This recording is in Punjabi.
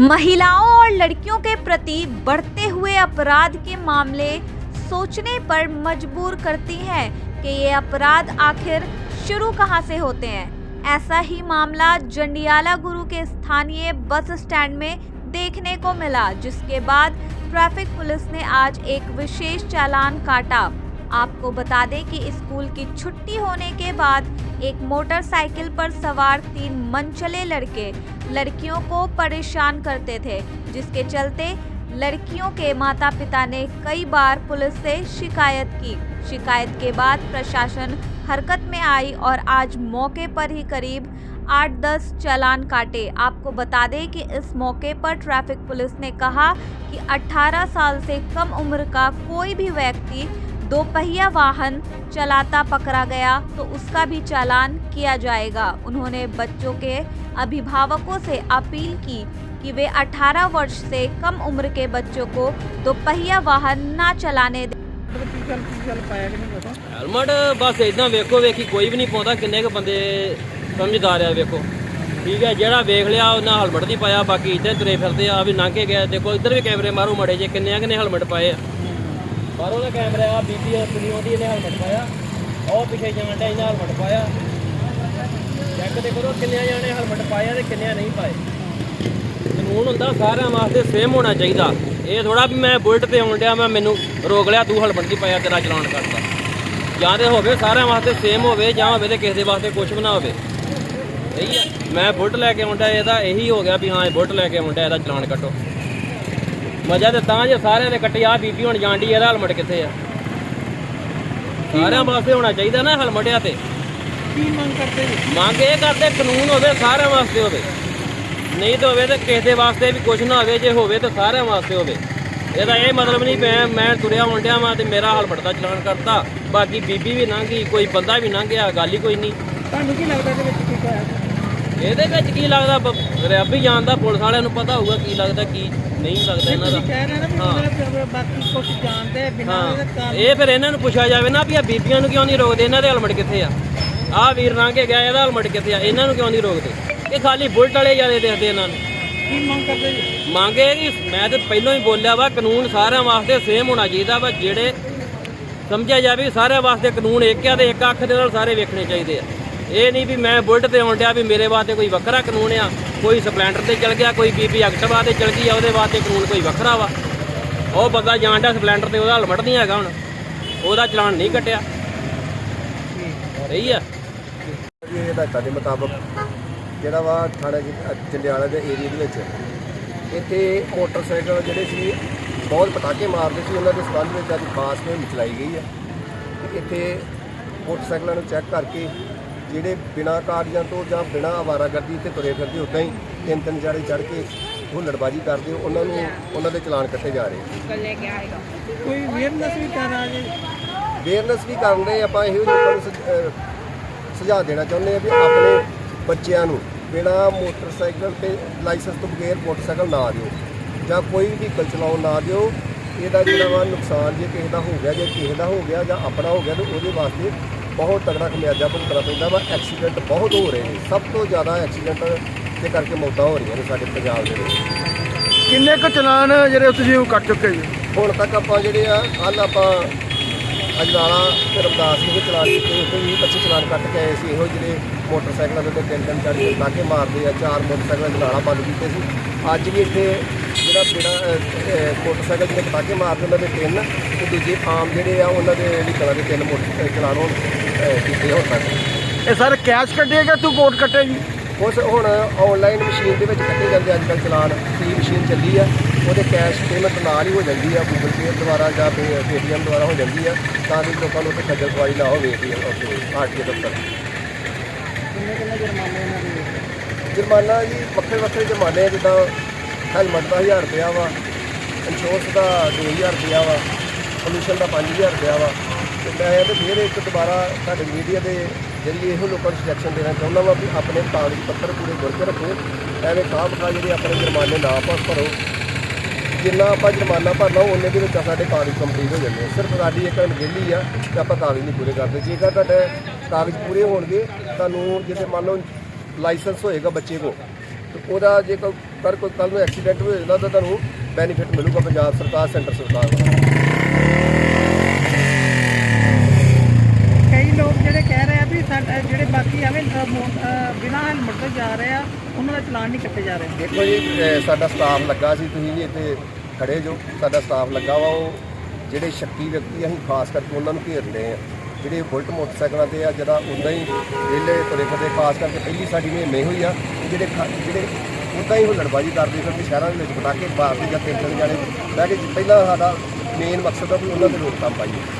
महिलाओं और लड़कियों के प्रति बढ़ते हुए अपराध के मामले सोचने पर मजबूर करती हैं कि ये अपराध आखिर शुरू कहाँ से होते हैं। ऐसा ही मामला जंडियाला गुरु के स्थानीय बस स्टैंड में देखने को मिला, जिसके बाद ट्रैफ़िक पुलिस ने आज एक विशेष चालान काटा। आपको बता दें कि स्कूल की छुट्टी होने के बाद एक मोटरसाइकिल पर सवार तीन मनचले लड़के लड़कियों को परेशान करते थे, जिसके चलते लड़कियों के माता पिता ने कई बार पुलिस से शिकायत की। शिकायत के बाद प्रशासन हरकत में आई और आज मौके पर ही करीब आठ दस चालान काटे। आपको बता दें कि इस मौके पर ट्रैफ़िक पुलिस ने कहा कि 18 साल से कम उम्र का कोई भी व्यक्ति दो पहिया वाहन चलाता पकड़ा गया तो उसका भी चालान किया जाएगा उन्होंने बच्चों के अभिभावकों से अपील की कि वे 18 वर्ष से कम उम्र के बच्चों को दोपहिया वाहन ना चलाने दें ਕੀ ਗੱਲ ਕੀ ਗੱਲ ਪਾਇਆ ਕਿ ਨਹੀਂ ਪਤਾ ਹੈਲਮਟ ਬਸ ਇਦਾਂ ਵੇਖੋ ਵੇਖੀ ਕੋਈ ਵੀ ਨਹੀਂ ਪਾਉਂਦਾ ਕਿੰਨੇ ਕੁ ਬੰਦੇ ਸਮਝਦਾਰ ਆ ਵੇਖੋ ਠੀਕ ਹੈ ਜਿਹੜਾ ਵੇਖ ਲਿਆ ਉਹਨਾਂ ਹੈਲਮਟ ਨਹੀਂ ਪਾਇਆ ਬਾਕੀ ਇੱਧਰ ਤੁਰੇ ਫਿਰਦੇ ਆ ਵੀ ਲੰਘ ਕੇ ਗਏ ਦੇਖੋ ਇੱਧਰ ਵੀ ਕੈਮਰੇ ਮਾਰੋ ਮੜੇ ਜੇ ਕਿੰਨੇ ਕਿੰਨੇ ਹੈਲਮਟ ਪਾਏ ਆ ਬਾਹਰੋਂ ਦਾ ਕੈਮਰਾ ਆ, ਬੀਬੀ ਆਪਣੀ ਉਹਦੀ ਇਹਨੇ ਹੈਲਮਟ ਪਾਇਆ। ਉਹ ਪਿੱਛੇ ਜਾਣ ਡਿਆ, ਇਹਨੇ ਹੈਲਮਟ ਪਾਇਆ। ਚੈੱਕ ਤੇ ਕਰੋ ਕਿੰਨੇ ਜਾਣੇ ਹੈਲਮਟ ਪਾਇਆ ਤੇ ਕਿੰਨੇ ਨਹੀਂ ਪਾਏ। ਕਾਨੂੰਨ ਹੁੰਦਾ, ਸਾਰਿਆਂ ਵਾਸਤੇ ਸੇਮ ਹੋਣਾ ਚਾਹੀਦਾ। ਇਹ ਥੋੜਾ ਵੀ ਮੈਂ ਬੁਲਟ ਤੇ ਆਉਣ ਡਿਆ, ਮੈਂ ਮੈਨੂੰ ਰੋਕ ਲਿਆ, ਤੂੰ ਹੈਲਮਟ ਨਹੀਂ ਪਾਇਆ, ਤੇਰਾ ਚਲਾਨ ਕਰਤਾ ਜਾਂ ਤੇ ਹੋਵੇ ਸਾਰਿਆਂ ਵਾਸਤੇ ਸੇਮ ਹੋਵੇ, ਜਾਂ ਹੋਵੇ ਤੇ ਕਿਸੇ ਦੇ ਵਾਸਤੇ ਕੁਝ ਵੀ ਨਾ ਹੋਵੇ। ਸਹੀ ਹੈ? ਮੈਂ ਬੁਲਟ ਲੈ ਕੇ ਆਉਂਦਾ ਇਹਦਾ ਇਹੀ ਹੋ ਗਿਆ ਵੀ ਹਾਂ, ਇਹ ਬੁਲਟ ਲੈ ਕੇ ਆਉਂਦਾ ਇਹਦਾ ਚਲਾਨ ਕੱਟੋ। ਮਜ਼ਾ ਤੇ ਤਾਂ ਜੇ ਸਾਰਿਆਂ ਦੇ ਕੱਟੀ ਆ ਬੀਬੀ ਹੁਣ ਜਾਂਦੀ ਇਹਦਾ ਹੈਲਮਟ ਕਿੱਥੇ ਆ? ਸਾਰਿਆਂ ਵਾਸਤੇ ਹੋਣਾ ਚਾਹੀਦਾ ਨਾ ਹੈਲਮਟ ਆ ਤੇ। ਕੀ ਮੰਗ ਕਰਦੇ ਮੰਗ ਇਹ ਕਰਦੇ ਕਾਨੂੰਨ ਹੋਵੇ ਸਾਰਿਆਂ ਵਾਸਤੇ ਹੋਵੇ। ਨਹੀਂ ਤਾਂ ਹੋਵੇ ਤਾਂ ਕਿਸੇ ਦੇ ਵਾਸਤੇ ਵੀ ਕੁਝ ਨਾ ਹੋਵੇ ਜੇ ਹੋਵੇ ਤਾਂ ਸਾਰਿਆਂ ਵਾਸਤੇ ਹੋਵੇ। ਇਹਦਾ ਇਹ ਮਤਲਬ ਨਹੀਂ ਮੈਂ ਮੈਂ ਤੁਰਿਆ ਹੁੰਦਿਆ ਵਾਂ ਤੇ ਮੇਰਾ ਹੈਲਮਟ ਦਾ ਚਲਾਨ ਕਰਤਾ। ਬਾਕੀ ਬੀਬੀ ਵੀ ਲੰਘੀ ਕੋਈ ਬੰਦਾ ਵੀ ਲੰਘਿਆ ਗੱਲ ਹੀ ਕੋਈ ਨਹੀਂ। ਤੁਹਾਨੂੰ ਕੀ ਲੱਗਦਾ ਇਹਦੇ ਵਿੱਚ ਕੀ ਪਾਇਆ ਇਹਦੇ ਵਿੱਚ ਕੀ ਲੱਗਦਾ ਰੱਬ ਹੀ ਜਾਣਦਾ ਪੁਲਿਸ ਵਾਲਿਆਂ ਨੂੰ ਪਤਾ ਹੋਊਗਾ ਕੀ ਲੱਗਦਾ ਕੀ ਨਹੀਂ ਲੱਗਦਾ ਇਹਨਾਂ ਦਾ। ਕਹਿ ਰਹੇ ਨਾ ਵੀ ਹਾਂ। ਬਾਕੀ ਕੁਝ ਜਾਣਦੇ ਬਿਨਾਂ ਹਾਂ। ਇਹਦੇ ਕਾਰਨ। ਇਹ ਫਿਰ ਇਹਨਾਂ ਨੂੰ ਪੁੱਛਿਆ ਜਾਵੇ ਨਾ ਵੀ ਆ ਬੀਬੀਆਂ ਨੂੰ ਕਿਉਂ ਨਹੀਂ ਰੋਕਦੇ? ਇਹਨਾਂ ਦੇ ਹੈਲਮਟ ਕਿੱਥੇ ਆ? ਆਹ ਵੀਰ ਲੰਘ ਕੇ ਗਿਆ ਇਹਦਾ ਹੈਲਮਟ ਕਿੱਥੇ ਆ? ਇਹਨਾਂ ਨੂੰ ਕਿਉਂ ਨਹੀਂ ਰੋਕਦੇ? ਇਹ ਖਾਲੀ ਬੁਲਟ ਵਾਲੇ ਜਿਆਦੇ ਦੇਖਦੇ ਇਹਨਾਂ ਨੂੰ। ਕੀ ਮੰਗ ਕਰਦੇ ਜੀ? ਮੰਗੇ ਕਿ ਮੈਂ ਤੇ ਪਹਿਲਾਂ ਹੀ ਬੋਲਿਆ ਵਾ ਕਾਨੂੰਨ ਸਾਰਿਆਂ ਵਾਸਤੇ ਸੇਮ ਹੋਣਾ ਚਾਹੀਦਾ ਵਾ ਜਿਹੜੇ ਸਮਝਿਆ ਜਾਵੇ ਵੀ ਸਾਰਿਆਂ ਵਾਸਤੇ ਕਾਨੂੰਨ ਇੱਕ ਆ ਤੇ ਇੱਕ ਅੱਖ ਦੇ ਨਾਲ ਸਾਰੇ ਵੇਖਣੇ ਚਾਹੀਦੇ ਆ। ਇਹ ਨਹੀਂ ਵੀ ਮੈਂ ਬੁਲਟ ਤੇ ਆਉਣ ਡਿਆ ਵੀ ਮੇਰੇ ਵਾਸਤੇ ਕੋਈ ਵੱਖਰਾ ਕਾਨੂੰਨ ਆ, ਕੋਈ ਸਪਲੈਂਡਰ ਤੇ ਚਲ ਗਿਆ, ਕੋਈ ਬੀਬੀ ਐਕਟਿਵਾ ਤੇ ਚਲ ਗਈ ਆ, ਉਹਦੇ ਵਾਸਤੇ ਕਾਨੂੰਨ ਕੋਈ ਵੱਖਰਾ ਵਾ। ਉਹ ਬੰਦਾ ਜਾਣ ਡਿਆ ਸਪਲੈਂਡਰ ਤੇ, ਉਹਦਾ ਹੈਲਮਟ ਨਹੀਂ ਹੈਗਾ ਹੁਣ। ਉਹਦਾ ਚਲਾਨ ਨਹੀਂ ਕੱਟਿਆ। ਰਹੀ ਆ। ਇਹ ਹਦਾਇਤਾਂ ਦੇ ਮੁਤਾਬਕ ਜਿਹੜਾ ਵਾ ਥਾਣਾ ਚੰਡਿਆਲਾ ਦੇ ਏਰੀਆ ਦੇ ਵਿੱਚ ਇੱਥੇ ਮੋਟਰਸਾਈਕਲ ਜਿਹੜੇ ਸੀ, ਬਹੁਤ ਪਟਾਕੇ ਮਾਰਦੇ ਸੀ, ਉਹਨਾਂ ਦੇ ਸੰਬੰਧ ਵਿੱਚ ਅੱਜ ਖਾਸ ਮੁਹਿੰਮ ਚਲਾਈ ਗਈ ਹੈ ਇੱਥੇ ਮੋਟਰਸਾਈਕਲਾਂ ਨੂੰ ਚੈੱਕ ਕਰਕੇ ਜਿਹੜੇ ਬਿਨਾਂ ਕਾਗਜ਼ਾਂ ਤੋਂ ਜਾਂ ਬਿਨਾਂ ਆਵਾਰਾਗਰਦੀ ਤੇ ਤੁਰੇ ਫਿਰਦੇ ਉਦਾਂ ਹੀ ਤਿੰਨ ਤਿੰਨ ਜਾੜੇ ਚੜ ਕੇ ਹੁੱਲੜਬਾਜੀ ਕਰਦੇ ਉਹਨਾਂ ਨੂੰ ਉਹਨਾਂ ਦੇ ਚਲਾਨ ਕੱਟੇ ਜਾ ਰਹੇ। ਕੋਈ ਅਵੇਅਰਨੈਸ ਵੀ ਕਰ ਰਹਾ ਜੀ ਅਵੇਅਰਨੈਸ ਵੀ ਕਰਨ ਰਹੇ ਆਪਾਂ ਇਹੋ ਲੋਕਾਂ ਨੂੰ ਸੁਝਾਅ ਦੇਣਾ ਚਾਹੁੰਦੇ ਆ ਵੀ ਆਪਣੇ ਬੱਚਿਆਂ ਨੂੰ ਬਿਨਾਂ ਮੋਟਰਸਾਈਕਲ ਤੇ ਲਾਇਸੈਂਸ ਤੋਂ ਬਗੈਰ ਮੋਟਰਸਾਈਕਲ ਨਾ ਦਿਓ ਜਾਂ ਕੋਈ ਵੀ ਵਹੀਕਲ ਚਲਾਉਣ ਨਾ ਦਿਓ। ਇਹਦਾ ਜਿਹੜਾ ਵਾ ਨੁਕਸਾਨ ਜੇ ਕਿਸੇ ਦਾ ਹੋ ਗਿਆ ਜੇ ਕਿਸੇ ਦਾ ਹੋ ਗਿਆ ਜਾਂ ਆਪਣਾ ਹੋ ਗਿਆ ਤਾਂ ਉਹਦੇ ਵਾਸਤੇ ਬਹੁਤ ਤਗੜਾ ਖਮਿਆਜਾ ਭੁਗਤਣਾ ਪੈਂਦਾ ਵਾ ਐਕਸੀਡੈਂਟ ਬਹੁਤ ਹੋ ਰਹੇ ਨੇ। ਸਭ ਤੋਂ ਜ਼ਿਆਦਾ ਐਕਸੀਡੈਂਟ ਦੇ ਕਰਕੇ ਮੌਤਾਂ ਹੋ ਰਹੀਆਂ ਨੇ ਸਾਡੇ ਪੰਜਾਬ ਦੇ ਵਿੱਚ। ਕਿੰਨੇ ਕੁ ਚਲਾਨ ਜਿਹੜੇ ਤੁਸੀਂ ਉਹ ਕੱਟ ਚੁੱਕੇ ਜੀ? ਹੁਣ ਤੱਕ ਆਪਾਂ ਜਿਹੜੇ ਆ ਕੱਲ ਆਪਾਂ ਅਜਨਾਲਾ ਤੇ ਰਮਦਾਸ ਨੂੰ ਚਲਾਨ ਕੀਤੇ ਉੱਥੇ ਵੀ 25 ਚਲਾਨ ਕੱਟ ਕੇ ਆਏ ਸੀ। ਇਹੋ ਜਿਹੜੇ ਮੋਟਰਸਾਈਕਲਾਂ ਦੇ ਉੱਤੇ ਤਿੰਨ ਤਿੰਨ ਚਾਰ ਕੇ ਲਾਕੇ ਮਾਰਦੇ ਆ ਚਾਰ ਮੋਟਰਸਾਈਕਲ ਅਜਨਾਲਾ ਬੰਦ ਕੀਤੇ ਸੀ। ਅੱਜ ਵੀ ਇੱਥੇ ਜਿਹੜਾ ਬਿਨਾ ਮੋਟਰਸਾਈਕਲ ਜਿਹੜੇ ਪਟਾਕੇ ਮਾਰਦੇ ਉਹਨਾਂ ਦੇ ਤਿੰਨ ਤੇ ਦੂਜੇ ਆਮ ਜਿਹੜੇ ਆ ਉਹਨਾਂ ਦੇ ਵਹੀਕਲਾਂ ਦੇ ਤਿੰਨ ਮੋਟਰ ਚਲਾਨ ਹੁਣ ਅਹ, ਕੀਤੇ ਹੁਣ ਤੱਕ ਇਹ ਸਾਰੇ ਕੈਸ਼ ਕੱਢੇਗਾ ਤੂੰ ਕੋਟ ਕੱਟੇ ਜੀ? ਉਸ ਹੁਣ ਆਨਲਾਈਨ ਮਸ਼ੀਨ ਦੇ ਵਿੱਚ ਕੱਟੇ ਜਾਂਦੇ ਅੱਜ ਕੱਲ੍ਹ ਚਲਾਨ ਈ ਮਸ਼ੀਨ ਚੱਲੀ ਆ ਉਹਦੇ ਕੈਸ਼ ਪੇਮੈਂਟ ਨਾਲ ਹੀ ਹੋ ਜਾਂਦੀ ਆ ਗੂਗਲ ਪੇ ਦੁਆਰਾ ਜਾਂ ਪੇਟੀਐਮ ਦੁਆਰਾ ਹੋ ਜਾਂਦੀ ਆ ਤਾਂ ਕਿ ਲੋਕਾਂ ਨੂੰ ਉੱਥੇ ਖੱਜਲ ਖੁਆਰੀ ਨਾ ਹੋਵੇ ਏਟੀਐਮ ਉੱਥੇ ਆਰਟੀਏ ਦਫ਼ਤਰ। ਕਿੰਨੇ ਕਿੰਨੇ ਜੁਰਮਾਨੇ ਇਹਨਾਂ ਦੇ? ਜੁਰਮਾਨਾ ਜੀ ਵੱਖਰੇ ਵੱਖਰੇ ਜੁਰਮਾਨੇ ਜਿੱਦਾਂ ਹੈਲਮਟ ਦਾ 1000 ਰੁਪਇਆ ਵਾ, ਇੰਸ਼ੋਰੈਂਸ ਦਾ 2000 ਰੁਪਇਆ ਵਾ ਪੋਲੂਸ਼ਨ ਦਾ 5000 ਰੁਪਇਆ ਵਾ। ਤੇ ਮੈਂ ਇਹ ਤੇ ਫਿਰ ਇੱਕ ਦੁਬਾਰਾ ਤੁਹਾਡੇ ਮੀਡੀਆ ਦੇ ਜਰੀਏ ਇਹੋ ਲੋਕਾਂ ਨੂੰ ਸੁਜੈਕਸ਼ਨ ਦੇਣਾ ਚਾਹੁੰਦਾ ਵਾਂ ਵੀ ਆਪਣੇ ਕਾਗਜ਼ ਪੱਤਰ ਪੂਰੇ ਗੁਰ ਕੇ ਰੱਖੋ, ਐਵੇਂ ਖਾਹ ਜਿਹੜੇ ਆਪਣੇ ਜੁਰਮਾਨੇ ਨਾ ਪਾਸ ਭਰੋ। ਜਿੰਨਾ ਆਪਾਂ ਜੁਰਮਾਨਾ ਭਰਨਾ ਉਹਨੇ ਦੇ ਵਿੱਚ ਸਾਡੇ ਕਾਗਜ਼ ਕੰਪਲੀਟ ਹੋ ਜਾਂਦੇ ਆ। ਸਿਰਫ ਸਾਡੀ ਇੱਕ ਅਣਗਹਿਲੀ ਆ ਕਿ ਆਪਾਂ ਕਾਗਜ਼ ਨਹੀਂ ਪੂਰੇ ਕਰਦੇ। ਜੇਕਰ ਤੁਹਾਡੇ ਕਾਗਜ਼ ਪੂਰੇ ਹੋਣਗੇ, ਤੁਹਾਨੂੰ ਜਿਵੇਂ ਮੰਨ ਲਓ ਲਾਇਸੈਂਸ ਹੋਏਗਾ ਬੱਚੇ ਕੋ ਤੇ ਉਹਦਾ ਜੇ ਕੋਈ ਪਰ ਕੋਈ ਕੱਲ ਨੂੰ ਐਕਸੀਡੈਂਟ ਹੋ ਜਾਂਦਾ ਤਾਂ ਤੁਹਾਨੂੰ ਬੈਨੀਫਿਟ ਮਿਲੂਗਾ ਪੰਜਾਬ ਸਰਕਾਰ ਸੈਂਟਰ ਸਰਕਾਰ ਵੱਲੋਂ। ਕਈ ਲੋਕ ਜਿਹੜੇ ਕਹਿ ਰਹੇ ਆ ਵੀ ਸਾਡਾ ਜਿਹੜੇ ਬਾਕੀ ਐਵੇਂ ਅ, ਮੋ- ਅ, ਬਿਨਾਂ ਹੈਲਮਟ ਤੋਂ ਜਾ ਰਹੇ ਆ ਉਹਨਾਂ ਦਾ ਚਲਾਨ ਨਹੀਂ ਕੱਟੇ ਜਾ ਰਹੇ। ਦੇਖੋ ਜੀ ਸਾਡਾ ਸਟਾਫ ਲੱਗਾ ਸੀ ਤੁਸੀਂ ਵੀ ਇੱਥੇ ਖੜੇ ਜੋ ਸਾਡਾ ਸਟਾਫ ਲੱਗਾ ਵਾ ਉਹ ਜਿਹੜੇ ਸ਼ੱਕੀ ਵਿਅਕਤੀ ਅਸੀਂ ਖਾਸ ਕਰਕੇ ਉਹਨਾਂ ਨੂੰ ਘੇਰ ਰਹੇ ਆ। ਜਿਹੜੇ ਬੁਲਟ ਮੋਟਰਸਾਈਕਲਾਂ ਤੇ ਆ ਜਿਹੜਾ ਉਦਾਂ ਹੀ ਵਿਹਲੇ ਤੁਰੇ ਫਿਰਦੇ ਖਾਸ ਕਰਕੇ ਪਹਿਲੀ ਸਾਡੀ ਮੁਹਿੰਮ ਇਹੋ ਹੀ ਆ ਕਿ ਜਿਹੜੇ ਖਾ- ਜਿਹੜੇ ਉਦਾਂ ਹੀ ਹੁੱਲੜਬਾਜ਼ੀ ਕਰਦੇ ਸਨ ਸ਼ਹਿਰਾਂ ਦੇ ਵਿੱਚ ਪਟਾਕੇ, ਬਾਹਰ ਜਾਂ ਤਿੰਨ ਤਿੰਨ ਜਾਣੇ ਬਹਿ ਕੇ ਪਹਿਲਾਂ ਸਾਡਾ ਮੇਨ ਮਕਸਦ ਆ ਵੀ ਉਹਨਾਂ ਤੇ ਰੋਕਥਾਮ ਪਾਈਏ।